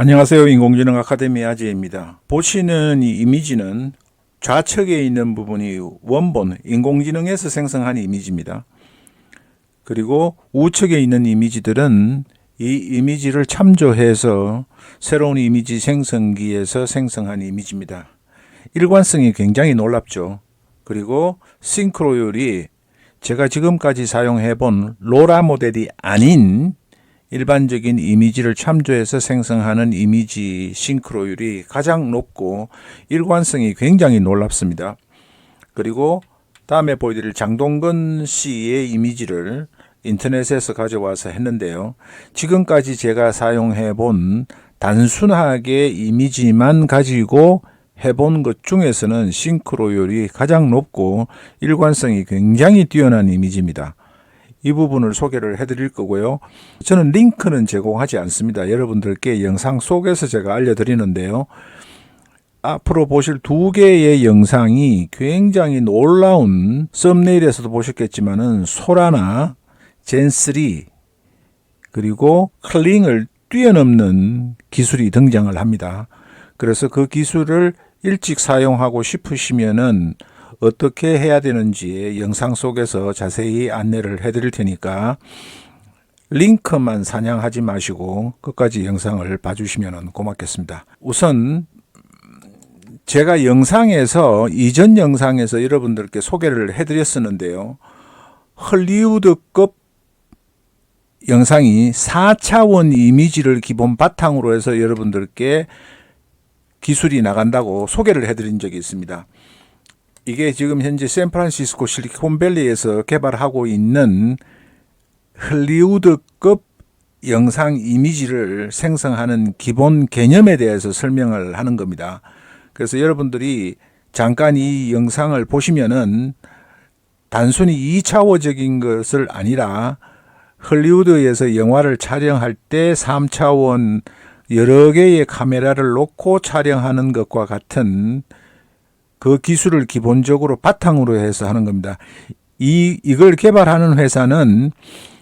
안녕하세요. 인공지능 아카데미 아재입니다. 보시는 이 이미지는 좌측에 있는 부분이 원본 인공지능에서 생성한 이미지입니다. 그리고 우측에 있는 이미지들은 이 이미지를 참조해서 새로운 이미지 생성기에서 생성한 이미지입니다. 일관성이 굉장히 놀랍죠. 그리고 싱크로율이 제가 지금까지 사용해 본 로라 모델이 아닌 일반적인 이미지를 참조해서 생성하는 이미지 싱크로율이 가장 높고 일관성이 굉장히 놀랍습니다. 그리고 다음에 보여드릴 장동건 씨의 이미지를 인터넷에서 가져와서 했는데요. 지금까지 제가 사용해 본 단순하게 이미지만 가지고 해본 것 중에서는 싱크로율이 가장 높고 일관성이 굉장히 뛰어난 이미지입니다. 이 부분을 소개를 해드릴 거고요. 저는 링크는 제공하지 않습니다. 여러분들께 영상 속에서 제가 알려드리는데요. 앞으로 보실 두 개의 영상이 굉장히 놀라운 썸네일에서도 보셨겠지만은 소라나 젠3 그리고 클링을 뛰어넘는 기술이 등장을 합니다. 그래서 그 기술을 일찍 사용하고 싶으시면은 어떻게 해야 되는지 영상 속에서 자세히 안내를 해드릴 테니까 링크만 사냥하지 마시고 끝까지 영상을 봐주시면 고맙겠습니다. 우선 제가 영상에서 이전 영상에서 여러분들께 소개를 해드렸었는데요. 헐리우드급 영상이 4차원 이미지를 기본 바탕으로 해서 여러분들께 기술이 나간다고 소개를 해드린 적이 있습니다. 이게 지금 현재 샌프란시스코 실리콘밸리에서 개발하고 있는 헐리우드급 영상 이미지를 생성하는 기본 개념에 대해서 설명을 하는 겁니다. 그래서 여러분들이 잠깐 이 영상을 보시면은 단순히 2차원적인 것을 아니라 헐리우드에서 영화를 촬영할 때 3차원 여러 개의 카메라를 놓고 촬영하는 것과 같은 그 기술을 기본적으로 바탕으로 해서 하는 겁니다. 이, 이걸 개발하는 회사는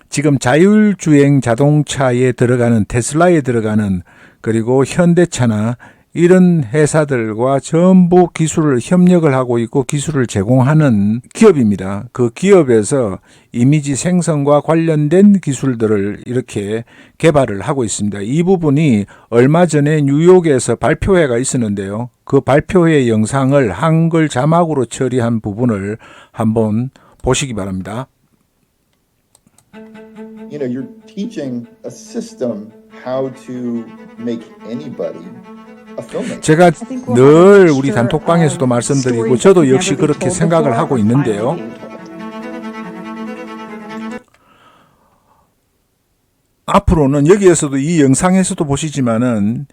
지금 자율주행 자동차에 들어가는 테슬라에 들어가는 그리고 현대차나 이런 회사들과 전부 기술을 협력을 하고 있고 기술을 제공하는 기업입니다. 그 기업에서 이미지 생성과 관련된 기술들을 이렇게 개발을 하고 있습니다. 이 부분이 얼마 전에 뉴욕에서 발표회가 있었는데요. 그 발표회 영상을 한글 자막으로 처리한 부분을 한번 보시기 바랍니다. you know, you're teaching a system how to make anybody. 제가 늘 우리 단톡방에서도 말씀드리고 저도 역시 그렇게 생각을 하고 있는데요. 앞으로는 여기에서도 이 영상에서도 보시지만은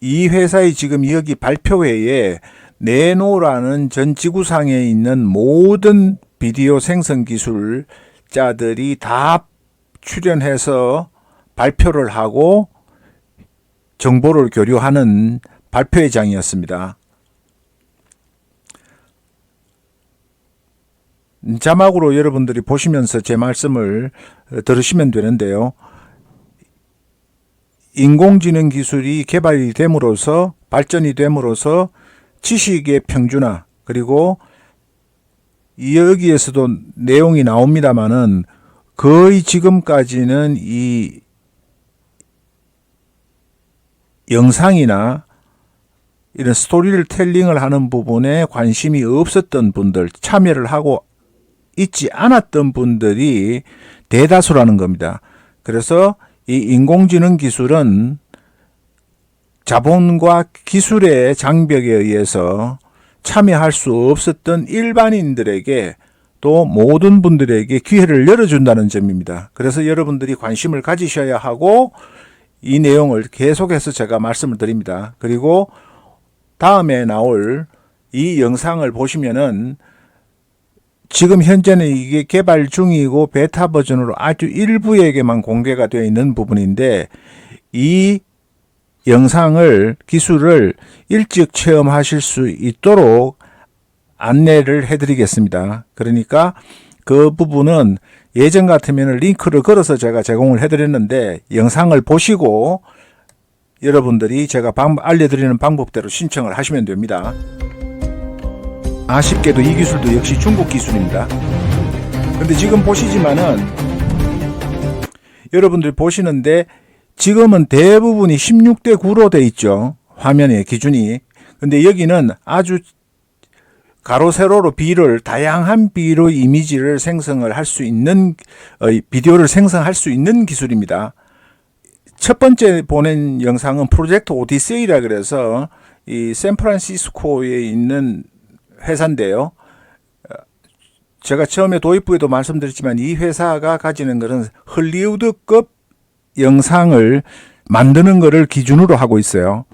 이 회사의 지금 여기 발표회에 네노라는 전 지구상에 있는 모든 비디오 생성 기술자들이 다 출연해서 발표를 하고 정보를 교류하는 발표회장이었습니다. 자막으로 여러분들이 보시면서 제 말씀을 들으시면 되는데요. 인공지능 기술이 개발이 됨으로써 발전이 됨으로써 지식의 평준화 그리고 여기에서도 내용이 나옵니다만은 거의 지금까지는 이 영상이나 이런 스토리를 텔링을 하는 부분에 관심이 없었던 분들, 참여를 하고 있지 않았던 분들이 대다수라는 겁니다. 그래서 이 인공지능 기술은 자본과 기술의 장벽에 의해서 참여할 수 없었던 일반인들에게 또 모든 분들에게 기회를 열어준다는 점입니다. 그래서 여러분들이 관심을 가지셔야 하고 이 내용을 계속해서 제가 말씀을 드립니다. 그리고 다음에 나올 이 영상을 보시면은 지금 현재는 이게 개발 중이고 베타 버전으로 아주 일부에게만 공개가 되어 있는 부분인데 이 영상을 기술을 일찍 체험하실 수 있도록 안내를 해드리겠습니다. 그러니까 그 부분은 예전 같으면 링크를 걸어서 제가 제공을 해드렸는데 영상을 보시고 여러분들이 제가 방, 알려드리는 방법대로 신청을 하시면 됩니다. 아쉽게도 이 기술도 역시 중국 기술입니다. 근데 지금 보시지만은 여러분들이 보시는데 지금은 대부분이 16대 9로 돼 있죠. 화면의 기준이. 근데 여기는 아주 가로 세로로 비를 다양한 비로 이미지를 생성을 할 수 있는 어, 비디오를 생성할 수 있는 기술입니다. 첫 번째 보낸 영상은 프로젝트 오디세이라 그래서 이 샌프란시스코에 있는 회사인데요. 어, 제가 처음에 도입부에도 말씀드렸지만 이 회사가 가지는 것은 헐리우드급 영상을 만드는 것을 기준으로 하고 있어요.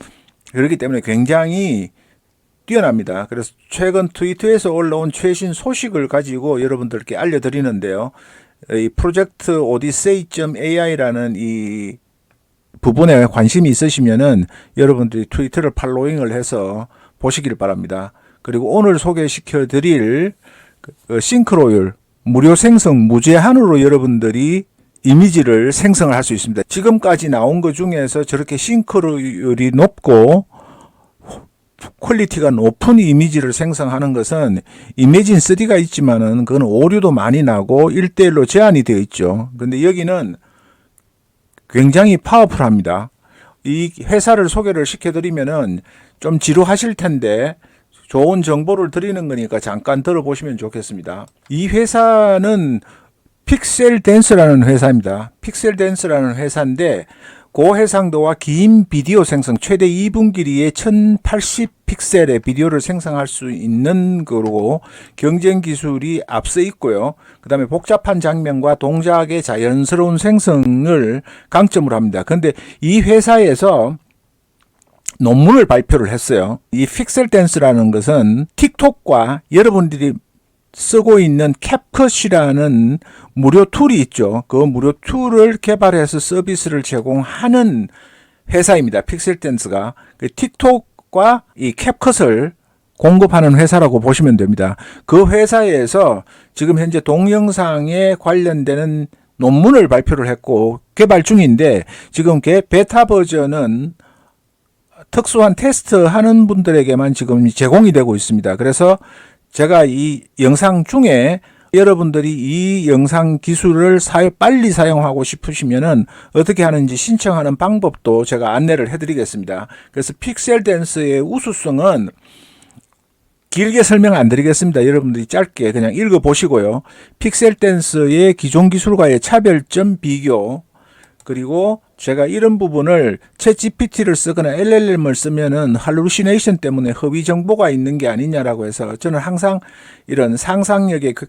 그렇기 때문에 굉장히 뛰어납니다. 그래서 최근 트위터에서 올라온 최신 소식을 가지고 여러분들께 알려드리는데요. 이 프로젝트 오디세이.ai라는 이 부분에 관심이 있으시면은 여러분들이 트위터를 팔로잉을 해서 보시길 바랍니다. 그리고 오늘 소개시켜 드릴 그 싱크로율 무료 생성 무제한으로 여러분들이 이미지를 생성을 할 수 있습니다. 지금까지 나온 것 중에서 저렇게 싱크로율이 높고 퀄리티가 높은 이미지를 생성하는 것은 이미진 3가 있지만은 그건 오류도 많이 나고 1대1로 제한이 되어 있죠. 근데 여기는 굉장히 파워풀합니다. 이 회사를 소개를 시켜드리면은 좀 지루하실 텐데 좋은 정보를 드리는 거니까 잠깐 들어보시면 좋겠습니다. 이 회사는 픽셀 댄스라는 회사입니다. 픽셀 댄스라는 회사인데 고해상도와 긴 비디오 생성 최대 2분 길이의 1080 픽셀의 비디오를 생성할 수 있는 거로 경쟁 기술이 앞서 있고요. 그 다음에 복잡한 장면과 동작의 자연스러운 생성을 강점으로 합니다. 근데 이 회사에서 논문을 발표를 했어요. 이 픽셀 댄스라는 것은 틱톡과 여러분들이 쓰고 있는 캡컷이라는 무료 툴이 있죠. 그 무료 툴을 개발해서 서비스를 제공하는 회사입니다. 픽셀 댄스가 그 틱톡과 이 캡컷을 공급하는 회사라고 보시면 됩니다. 그 회사에서 지금 현재 동영상에 관련되는 논문을 발표를 했고 개발 중인데 지금 개 베타 버전은 특수한 테스트 하는 분들에게만 지금 제공이 되고 있습니다. 그래서 제가 이 영상 중에 여러분들이 이 영상 기술을 사용, 빨리 사용하고 싶으시면은 어떻게 하는지 신청하는 방법도 제가 안내를 해드리겠습니다. 그래서 픽셀 댄스의 우수성은 길게 설명 안 드리겠습니다. 여러분들이 짧게 그냥 읽어 보시고요. 픽셀 댄스의 기존 기술과의 차별점 비교 그리고 제가 이런 부분을 챗 GPT를 쓰거나 LLM을 쓰면은 할루시네이션 때문에 허위 정보가 있는 게 아니냐라고 해서 저는 항상 이런 상상력에 그-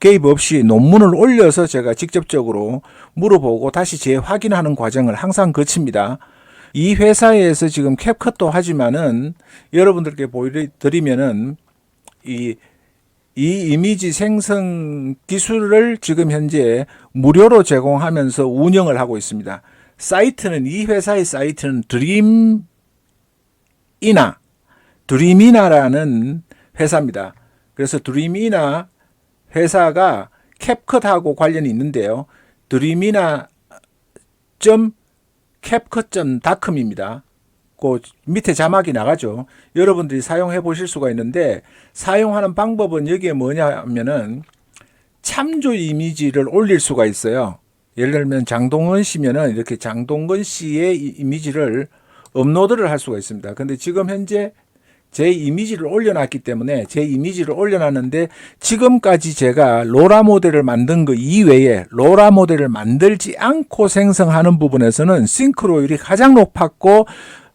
개입 없이 논문을 올려서 제가 직접적으로 물어보고 다시 재확인하는 과정을 항상 거칩니다. 이 회사에서 지금 캡컷도 하지만은 여러분들께 보여드리면은 이, 이 이미지 생성 기술을 지금 현재 무료로 제공하면서 운영을 하고 있습니다. 사이트는 이 회사의 사이트는 드림이나 드림이나라는 회사입니다. 그래서 드림이나 회사가 캡컷하고 관련이 있는데요. 드림이나 점 캡컷.com입니다. 그 밑에 자막이 나가죠. 여러분들이 사용해 보실 수가 있는데 사용하는 방법은 여기에 뭐냐면은 참조 이미지를 올릴 수가 있어요. 예를 들면 장동건 씨면은 이렇게 장동건 씨의 이 이미지를 업로드를 할 수가 있습니다. 근데 지금 현재 제 이미지를 올려놨기 때문에 제 이미지를 올려놨는데 지금까지 제가 로라 모델을 만든 거 이외에 로라 모델을 만들지 않고 생성하는 부분에서는 싱크로율이 가장 높았고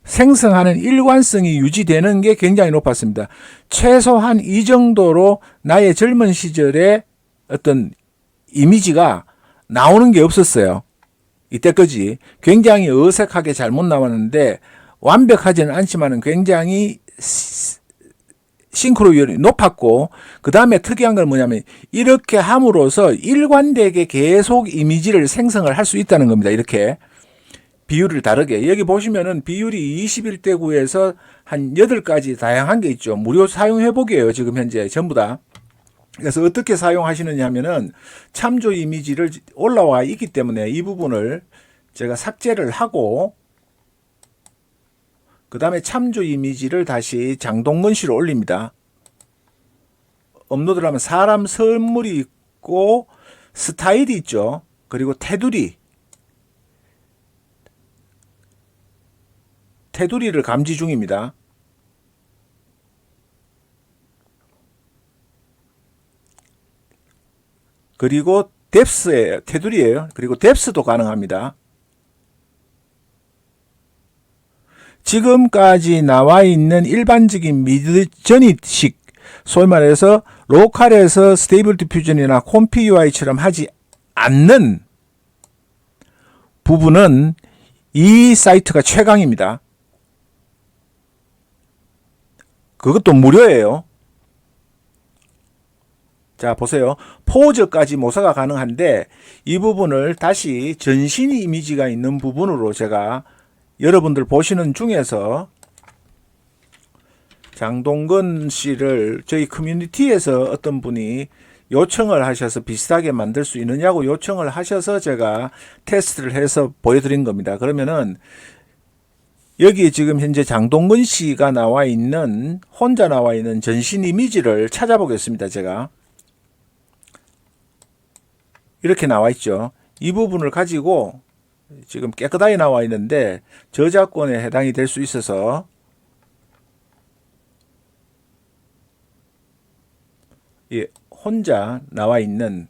생성하는 일관성이 유지되는 게 굉장히 높았습니다. 최소한 이 정도로 나의 젊은 시절의 어떤 이미지가 나오는 게 없었어요. 이때까지 굉장히 어색하게 잘못 나왔는데 완벽하지는 않지만은 굉장히 시- 싱크로율이 높았고 그 다음에 특이한 건 뭐냐면 이렇게 함으로써 일관되게 계속 이미지를 생성을 할 수 있다는 겁니다. 이렇게 비율을 다르게 여기 보시면은 비율이 21대 9에서 한 8가지 다양한 게 있죠. 무료 사용해 보기예요. 지금 현재 전부 다. 그래서 어떻게 사용하시느냐 하면은 참조 이미지를 올라와 있기 때문에 이 부분을 제가 삭제를 하고 그 다음에 참조 이미지를 다시 장동건 씨로 올립니다. 업로드를 하면 사람 선물이 있고 스타일이 있죠. 그리고 테두리. 테두리를 감지 중입니다. 그리고 뎁스예요. 테두리예요. 그리고 뎁스도 가능합니다. 지금까지 나와 있는 일반적인 미드저니식 소위 말해서 로컬에서 스테이블 디퓨전이나 콤피 UI처럼 하지 않는 부분은 이 사이트가 최강입니다. 그것도 무료예요. 자, 보세요. 포즈까지 모사가 가능한데 이 부분을 다시 전신 이미지가 있는 부분으로 제가 여러분들 보시는 중에서 장동건 씨를 저희 커뮤니티에서 어떤 분이 요청을 하셔서 비슷하게 만들 수 있느냐고 요청을 하셔서 제가 테스트를 해서 보여드린 겁니다. 그러면은 여기에 지금 현재 장동건 씨가 나와 있는 혼자 나와 있는 전신 이미지를 찾아보겠습니다. 제가 이렇게 나와 있죠. 이 부분을 가지고 지금 깨끗하게 나와 있는데 저작권에 해당이 될 수 있어서 예, 혼자 나와 있는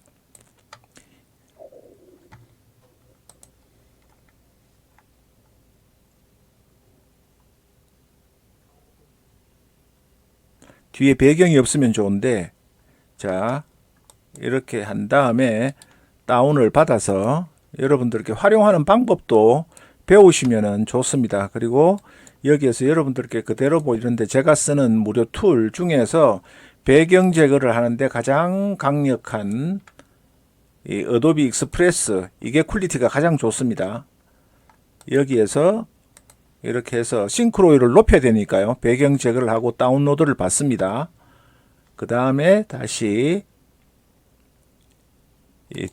뒤에 배경이 없으면 좋은데 자 이렇게 한 다음에 다운을 받아서 여러분들께 활용하는 방법도 배우시면 좋습니다. 그리고 여기에서 여러분들께 그대로 보이는데 제가 쓰는 무료 툴 중에서 배경 제거를 하는데 가장 강력한 이 어도비 익스프레스 이게 퀄리티가 가장 좋습니다. 여기에서 이렇게 해서 싱크로율을 높여야 되니까요. 배경 제거를 하고 다운로드를 받습니다. 그 다음에 다시 이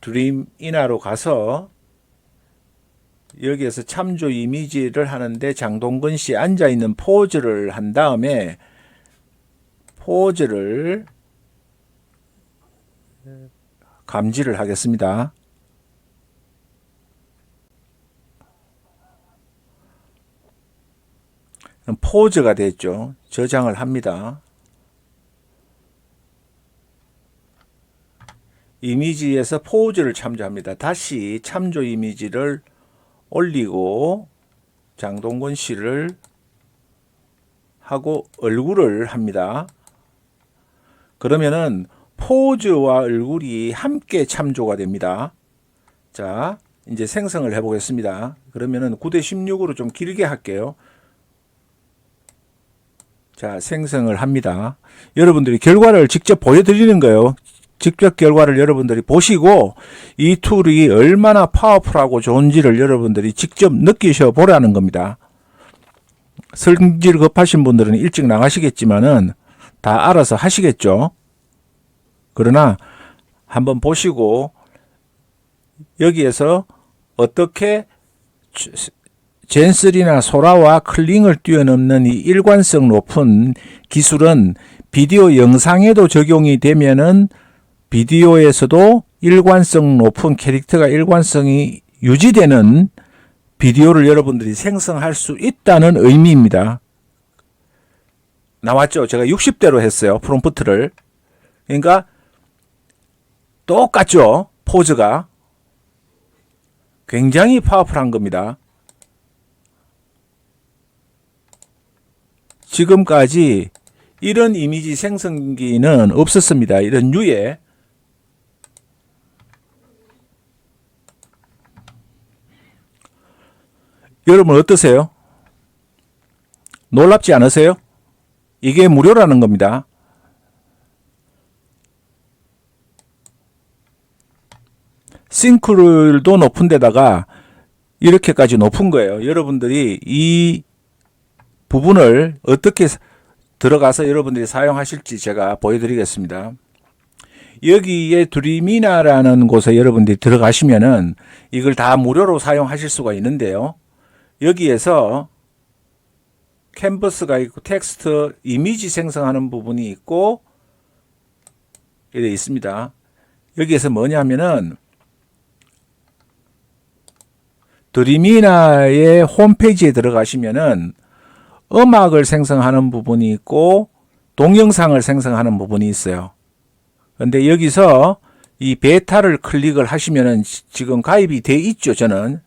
드림 인하로 가서 여기에서 참조 이미지를 하는데 장동건 씨 앉아 있는 포즈를 한 다음에 포즈를 감지를 하겠습니다. 그럼 포즈가 됐죠. 저장을 합니다. 이미지에서 포즈를 참조합니다. 다시 참조 이미지를 올리고 장동건 씨를 하고 얼굴을 합니다. 그러면은 포즈와 얼굴이 함께 참조가 됩니다. 자, 이제 생성을 해 보겠습니다. 그러면은 9대 16으로 좀 길게 할게요. 자, 생성을 합니다. 여러분들이 결과를 직접 보여드리는 거예요. 직접 결과를 여러분들이 보시고 이 툴이 얼마나 파워풀하고 좋은지를 여러분들이 직접 느끼셔 보라는 겁니다. 성질 급하신 분들은 일찍 나가시겠지만은 다 알아서 하시겠죠. 그러나 한번 보시고 여기에서 어떻게 젠슬이나 소라와 클링을 뛰어넘는 이 일관성 높은 기술은 비디오 영상에도 적용이 되면은 비디오에서도 일관성 높은 캐릭터가 일관성이 유지되는 비디오를 여러분들이 생성할 수 있다는 의미입니다. 나왔죠? 제가 60대로 했어요. 프롬프트를. 그러니까 똑같죠? 포즈가. 굉장히 파워풀한 겁니다. 지금까지 이런 이미지 생성기는 없었습니다. 이런 류의 여러분 어떠세요? 놀랍지 않으세요? 이게 무료라는 겁니다. 싱크율도 높은 데다가 이렇게까지 높은 거예요. 여러분들이 이 부분을 어떻게 들어가서 여러분들이 사용하실지 제가 보여드리겠습니다. 여기에 드리미나라는 곳에 여러분들이 들어가시면은 이걸 다 무료로 사용하실 수가 있는데요. 여기에서 캔버스가 있고 텍스트 이미지 생성하는 부분이 있고 이래 있습니다. 여기에서 뭐냐면은 드리미나의 홈페이지에 들어가시면은 음악을 생성하는 부분이 있고 동영상을 생성하는 부분이 있어요. 근데 여기서 이 베타를 클릭을 하시면은 지- 지금 가입이 돼 있죠, 저는.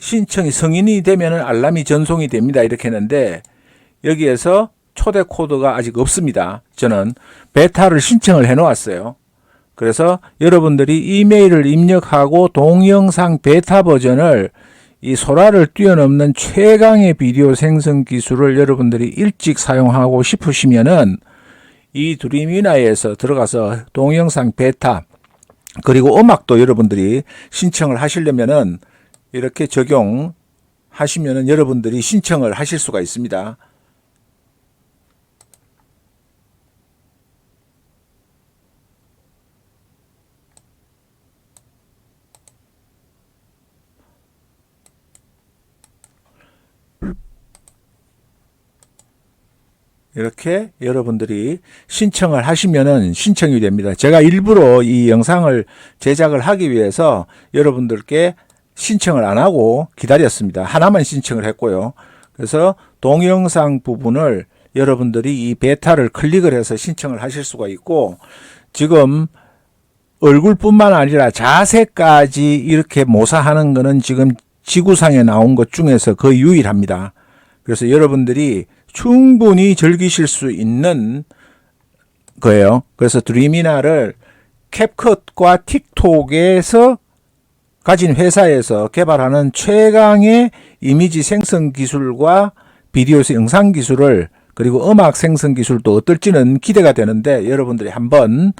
신청이 성인이 되면은 알람이 전송이 됩니다. 이렇게 했는데 여기에서 초대 코드가 아직 없습니다. 저는 베타를 신청을 해 놓았어요. 그래서 여러분들이 이메일을 입력하고 동영상 베타 버전을 이 소라를 뛰어넘는 최강의 비디오 생성 기술을 여러분들이 일찍 사용하고 싶으시면은 이 드림이나에서 들어가서 동영상 베타 그리고 음악도 여러분들이 신청을 하시려면은 이렇게 적용하시면은 여러분들이 신청을 하실 수가 있습니다. 이렇게 여러분들이 신청을 하시면은 신청이 됩니다. 제가 일부러 이 영상을 제작을 하기 위해서 여러분들께 신청을 안 하고 기다렸습니다. 하나만 신청을 했고요. 그래서 동영상 부분을 여러분들이 이 베타를 클릭을 해서 신청을 하실 수가 있고 지금 얼굴뿐만 아니라 자세까지 이렇게 모사하는 거는 지금 지구상에 나온 것 중에서 거의 유일합니다. 그래서 여러분들이 충분히 즐기실 수 있는 거예요. 그래서 드리미나를 캡컷과 틱톡에서 가진 회사에서 개발하는 최강의 이미지 생성 기술과 비디오 영상 기술을 그리고 음악 생성 기술도 어떨지는 기대가 되는데 여러분들이 한번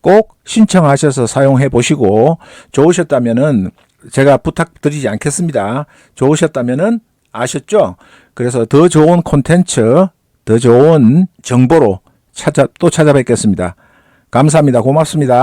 꼭 신청하셔서 사용해 보시고 좋으셨다면은 제가 부탁드리지 않겠습니다. 좋으셨다면은 아셨죠? 그래서 더 좋은 콘텐츠, 더 좋은 정보로 찾아 또 찾아뵙겠습니다. 감사합니다. 고맙습니다.